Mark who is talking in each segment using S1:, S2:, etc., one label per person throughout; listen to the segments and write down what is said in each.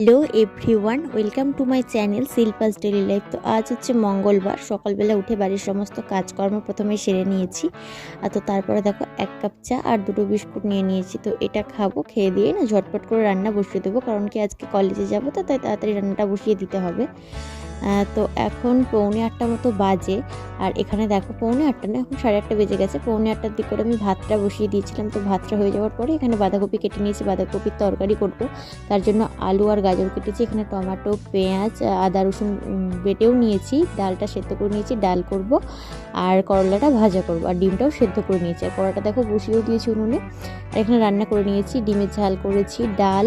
S1: Hello every one welcome to my channel Shilpa's daily life. তো আজ হচ্ছে মঙ্গলবার, সকালবেলা উঠে বাড়ির সমস্ত কাজকর্ম প্রথমে সেরে নিয়েছি। আর তো তারপরে দেখো এক কাপ চা আর দুটো বিস্কুট নিয়ে নিয়েছি। তো এটা খাব, খেয়ে দিয়ে না ঝটপট করে রান্না বসিয়ে দেবো। কারণ কি আজকে কলেজে যাব, তো তাই তাড়াতাড়ি রান্নাটা বসিয়ে দিতে হবে। তো এখন পৌনে আটটা মতো বাজে। আর এখানে দেখো পৌনে আটটা না, এখন সাড়ে আটটা বেজে গেছে। পৌনে আটটার দিক করে আমি ভাতটা বসিয়ে দিয়েছিলাম। তো ভাতটা হয়ে যাওয়ার পরে এখানে বাঁধাকপি কেটে নিয়েছি, বাঁধাকপির তরকারি করব। তার জন্য আলু আর গাজর কেটেছি। এখানে টমেটো, পেঁয়াজ, আদা, রসুন বেটেও নিয়েছি। ডালটা সেদ্ধ করে নিয়েছি, ডাল করব। আর করলাটা ভাজা করব। আর ডিমটাও সেদ্ধ করে নিয়েছি। আর কড়াটা দেখো বসিয়েও দিয়েছি উনুনে। আর এখানে রান্না করে নিয়েছি, ডিমের ঝাল করেছি, ডাল,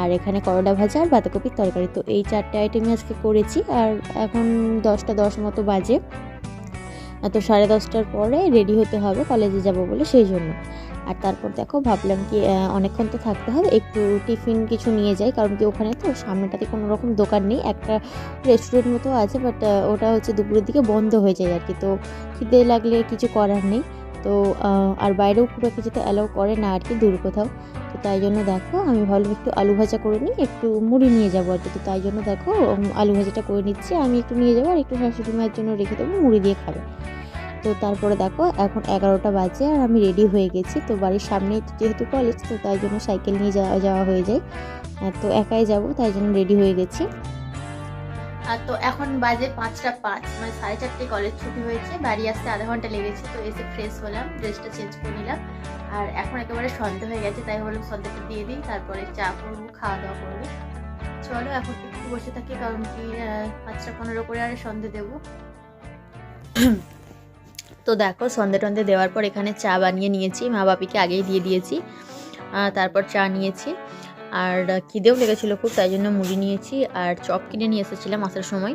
S1: আর এখানে করলা ভাজা আর বাঁধাকপির তরকারি। তো এই চারটে আইটেমই আজকে করেছি, আর এখন দশটা দশ মতো বাজে। তো সাড়ে দশটার পরে রেডি হতে হবে কলেজে যাব বলে সেই জন্য। আর তারপর দেখো ভাবলাম কি অনেকক্ষণ তো থাকতে হবে, একটু টিফিন কিছু নিয়ে যাই, কারণ কি ওখানে তো সামনেটাতে কোনো রকম দোকান নেই, একটা রেস্টুরেন্ট মতো আছে বাট ওটা হচ্ছে দুপুরের দিকে বন্ধ হয়ে যায় আর কি। তো খিদে লাগলে কিছু করার নেই। তো আর বাইরেও খুব একটা যেতে অ্যালাউ করে না আর কি, দূর কোথাও। তো তাই জন্য দেখো, আমি ভাবলাম একটু আলু ভাজা করে নিই, একটু মুড়ি নিয়ে যাব আর কি। তো তাই জন্য দেখো আলু ভাজাটা করে নিচ্ছি, আমি একটু নিয়ে যাব আর একটু শাশুড়ি মায়ের জন্য রেখে দেবো, মুড়ি দিয়ে খাবে। তো তারপরে দেখো, এখন এগারোটা বাজে আর আমি রেডি হয়ে গেছি। তো বাড়ির সামনেই তো যেহেতু কলেজ তো তাই জন্য সাইকেল নিয়ে যাওয়া যাওয়া হয়ে যায়। তো একাই যাব, তাই জন্য রেডি হয়ে গেছি। আর তো এখন বাজে পাঁচটা পাঁচ মানে সাড়ে চারটে কলেজ ছুটি হয়েছে, বাড়ি আসতে আধা ঘণ্টা লেগেছে, তো এসে ফ্রেশ হলাম ড্রেসটা চেঞ্জ করে নিলাম। আর এখন একেবারে সন্ধে হয়ে গেছে, তাই বললাম সন্ধ্যাটা দিয়ে দিই, তারপরে চা করব খাওয়া দাওয়া করব। চলো এখন একটু বসে থাকি, কারণ কি পাঁচটা পনেরো করে আর সন্ধে দেবো। তো দেখো, সন্ধে টন্ধে দেওয়ার পর এখানে চা বানিয়ে নিয়েছি, মা বাপিকে আগেই দিয়ে দিয়েছি তারপর চা নিয়েছি। আর খিদেও লেগেছিলো খুব, তাই জন্য মুড়ি নিয়েছি আর চপ কিনে নিয়ে এসেছিলাম আসার সময়।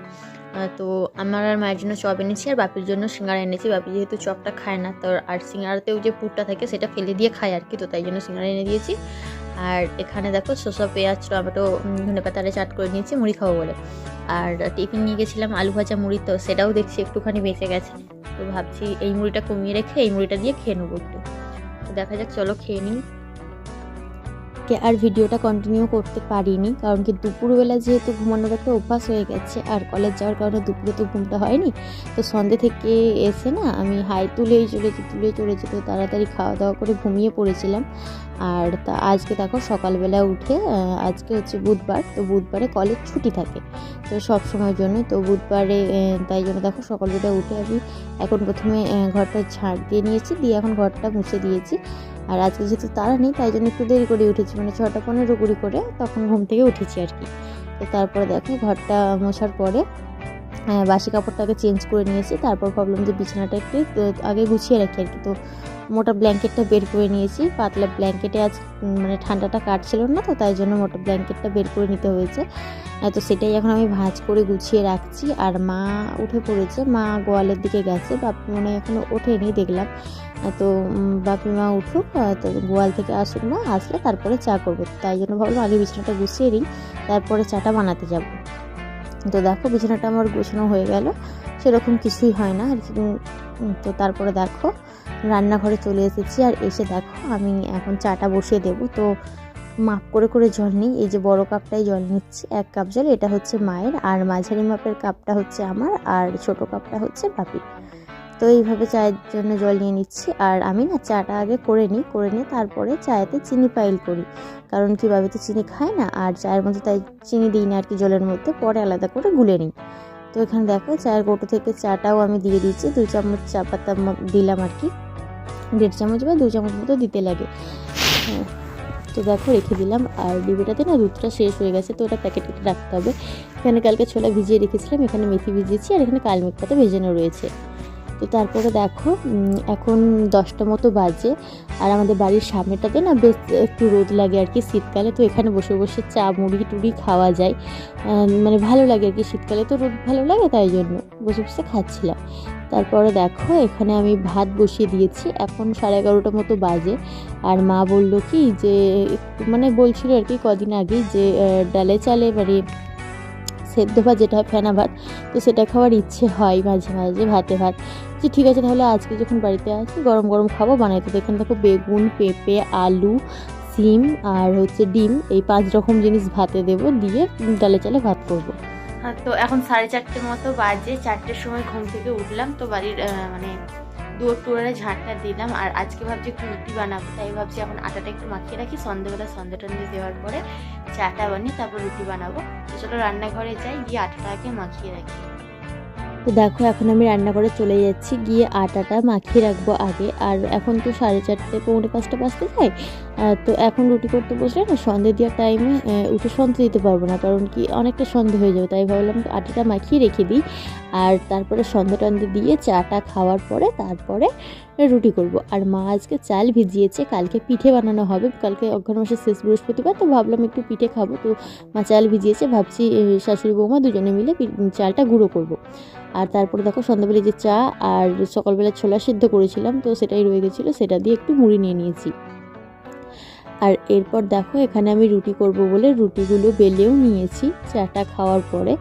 S1: তো আমার আর মায়ের জন্য চপ এনেছি আর বাপির জন্য সিঙ্গারা এনেছি। বাপি যেহেতু চপটা খায় না, তো আর সিঙ্গারাতেও যে পুরটা থাকে সেটা ফেলে দিয়ে খায় আর কি, তো তাই জন্য সিঙ্গারা এনে দিয়েছি। আর এখানে দেখো শসা, পেঁয়াজ, টমেটো, ধনে পাতারে চাট করে নিয়েছি, মুড়ি খাব বলে। আর টিফিন নিয়ে গেছিলাম আলু ভাজা মুড়ি, তো সেটাও দেখছি একটুখানি বেঁচে গেছে। তো ভাবছি এই মুড়িটা কমিয়ে রেখে এই মুড়িটা দিয়ে খেয়ে নেব একটু। দেখা যাক, চলো খেয়ে নিই। কে আর ভিডিওটা কন্টিনিউ করতে পারিনি, কারণ কি দুপুরবেলা যেহেতু ঘুমানোর একটা অভ্যাস হয়ে গেছে, আর কলেজ যাওয়ার কারণে দুপুরে তো ঘুমটা হয়নি, তো সন্ধে থেকে এসে না আমি হাই তুলেই চলেছি তুলেই চলেছি, তো তাড়াতাড়ি খাওয়া দাওয়া করে ঘুমিয়ে পড়েছিলাম। আর তা আজকে দেখো সকালবেলা উঠে আজকে হচ্ছে বুধবার, তো বুধবারে কলেজ ছুটি থাকে, তো সব সময়ের জন্য তো বুধবারে তাই জন্য দেখো সকালবেলা উঠে আমি এখন প্রথমে ঘরটা ঝাড় দিয়ে নিয়েছি, দিয়ে এখন ঘরটা মুছে দিয়েছি। আর আজকে যেহেতু তারা নেই, তাই জন্য একটু দেরি করে উঠেছি। মানে ছটা পনেরো কুড়ি করে তখন ঘুম থেকে উঠেছি আর কি। তো তারপরে দেখো, ঘরটা মোছার পরে বাসি কাপড়টাকে চেঞ্জ করে নিয়েছি। তারপর ভাবলাম যে বিছানাটা একটু আগে গুছিয়ে রাখি আর কি। তো মোটা ব্ল্যাঙ্কেটটা বের করে নিয়েছি। পাতলা ব্ল্যাঙ্কেটে আজ মানে ঠান্ডাটা কাটছিল না, তো তাই জন্য মোটা ব্ল্যাঙ্কেটটা বের করে নিতে হয়েছে। তো সেটাই এখন আমি ভাঁজ করে গুছিয়ে রাখছি। আর মা উঠে পড়েছে। মা গোয়ালের দিকে গেছে। বাপি মনে হয় এখনও ওঠেনি, দেখলাম। তো বাপি মা উঠুক তো গোয়াল থেকে আসুক না আসলে তারপরে চা করব। তাই জন্য ভাবলাম আগে বিছানাটা গুছিয়ে নিই, তারপরে চাটা বানাতে যাব। তো দেখো বিছানাটা আমার গোছানো হয়ে গেল। সেরকম কিছুই হয় না আর তো তারপরে দেখো, রান্নাঘরে চলে এসেছি আর এসে দেখো আমি এখন চাটা বসিয়ে দেবো। তো মাপ করে করে জল নিই। এই যে বড় কাপটাই জল নিচ্ছি, এক কাপ জল। এটা হচ্ছে মায়ের আর মাঝারি মাপের কাপটা হচ্ছে আমার আর ছোট কাপটা হচ্ছে বাপির। তো এইভাবে চায়ের জন্য জল নিয়ে নিচ্ছি। আর আমি না চাটা আগে করে নিই, করে নিয়ে তারপরে চায়েতে চিনি পাইল করি। কারণ কি বাবি তো চিনি খায় না, আর চায়ের মধ্যে তাই চিনি দিই না আর কি জলের মধ্যে, পরে আলাদা করে গুলে নিই। তো এখানে দেখো চায়ের গোটো থেকে চাটাও আমি দিয়ে দিচ্ছি দু চামচ চা পাতা দিলাম আর কি। দেড় চামচ বা দু চামচ মতো দিতে লাগে। হ্যাঁ তো দেখো রেখে দিলাম। আর ডিবিটাতে না দুধটা শেষ হয়ে গেছে, তো ওটা প্যাকেট কেটে রাখতে হবে। এখানে কালকে ছোলা ভিজিয়ে রেখেছিলাম, এখানে মেথি ভিজিয়েছি, আর এখানে কালমেঘ পাতা ভেজানো রয়েছে। তো তারপরে দেখো এখন দশটা মতো বাজে আর আমাদের বাড়ির সামনেটাতে না বেশ একটু রোদ লাগে আর কি শীতকালে। তো এখানে বসে বসে চা, মুড়ি টুড়ি খাওয়া যায়। মানে ভালো লাগে আর কি শীতকালে। তো রোদ ভালো লাগে তাই জন্য বসে বসে খাচ্ছিলাম। তারপরে দেখো, এখানে আমি ভাত বসিয়ে দিয়েছি। এখন সাড়ে এগারোটা মতো বাজে আর মা বলল কি যে মানে বলছিল আর কি কদিন আগে যে ডালে চালে মানে সেদ্ধ ভাত, যেটা হয় ফেনা ভাত, তো সেটা খাওয়ার ইচ্ছে হয় মাঝে মাঝে ভাতে ভাত। যে ঠিক আছে, তাহলে আজকে যখন বাড়িতে আসি, গরম গরম খাব বানাইতে তো এখানে দেখো বেগুন, পেঁপে, আলু, সিম আর হচ্ছে ডিম, এই পাঁচ রকম জিনিস ভাতে দেব, দিয়ে ডালে চালে ভাত করব।
S2: তো এখন সাড়ে চারটে মতো বাজে, চারটের সময় ঘুম থেকে উঠলাম, তো বাড়ির মানে দুয়ার টুয়ারে ঝাঁটটা দিলাম। আর আজকে ভাবছি একটু রুটি বানাবো, তাই ভাবছি এখন আটাটা একটু মাখিয়ে রাখি সন্ধ্যেবেলা সন্ধ্যে টন্ধে দেওয়ার পরে চাটা বানিয়ে তারপর রুটি বানাবো। চলো রান্নাঘরে যাই, গিয়ে আটাটাকে মাখিয়ে রাখি।
S1: তো দেখো, এখন আমি রান্নাঘরে চলে যাচ্ছি, গিয়ে আটাটা মাখিয়ে রাখব আগে। আর এখন তো সাড়ে চারটে, পৌনে পাঁচটা বাজতে যায়। তো এখন রুটি করতে বসলে না সন্ধে দেওয়ার টাইমে উঠে সন্ধে দিতে পারব না, কারণ কি অনেকটা সন্ধে হয়ে যাবে, তাই ভাবলাম আটাটা মাখিয়ে রেখে দিই। আর তারপরে সন্ধে টন্ধে দিয়ে চাটা খাওয়ার পরে তারপরে রুটি করব। আর মা আজকে চাল ভিজিয়েছে, কালকে পিঠে বানানো হবে, কালকে অঘ্রাণ মাসের শেষ বৃহস্পতিবার, তো ভাবলাম একটু পিঠে খাব। তো মা চাল ভিজিয়েছে, ভাবছি শাশুড়ি বৌমা দুজনে মিলে চালটা গুঁড়ো করব। আর তারপরে দেখো সন্ধ্যাবেলা যে চা আর সকালবেলা ছোলা সিদ্ধ করেছিলাম, তো সেটাই রয়ে গেছিল, সেটা দিয়ে একটু মুড়ি নিয়ে নিয়েছি। আর এরপর দেখো, এখানে আমি রুটি করব বলে রুটিগুলো বেলেও নিয়েছি চাটা খাওয়ার পরে।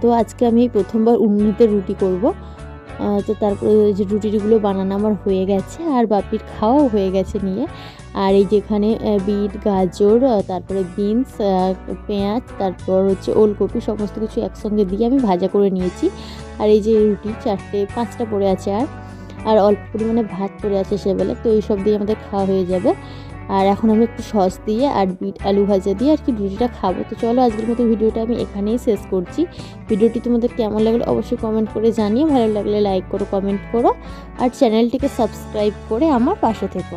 S1: তো আজকে আমি প্রথমবার উন্নতে রুটি করব। তো তারপরে যে রুটিগুলো বানানো আমার হয়ে গেছে আর বাপির খাওয়াও হয়ে গেছে নিয়ে। আর এই যেখানে বিট, গাজর তারপরে বিনস পেঁয়াজ, তারপর হচ্ছে ওলকপি সমস্ত কিছু একসঙ্গে দিয়ে আমি ভাজা করে নিয়েছি। আর এই যে রুটি, চারটে, পাঁচটা পড়ে আছে আর। আর অল্প পরিমাণে ভাত পড়ে আছে সেবেলা তো এই সব দিয়ে আমাদের খাওয়া হয়ে যাবে। আর এখন আমি একটু সস দিয়ে আর বিট, আলু ভাজা দিয়ে আর কি রুটিটা খাব। তো চলো আজকের মতো ভিডিওটা আমি এখানেই শেষ করছি। ভিডিওটি তোমাদের কেমন লাগল অবশ্যই কমেন্ট করে জানিয়ে ভালো লাগলে লাইক করো কমেন্ট করো। আর চ্যানেলটিকে সাবস্ক্রাইব করে আমার পাশে থেকো।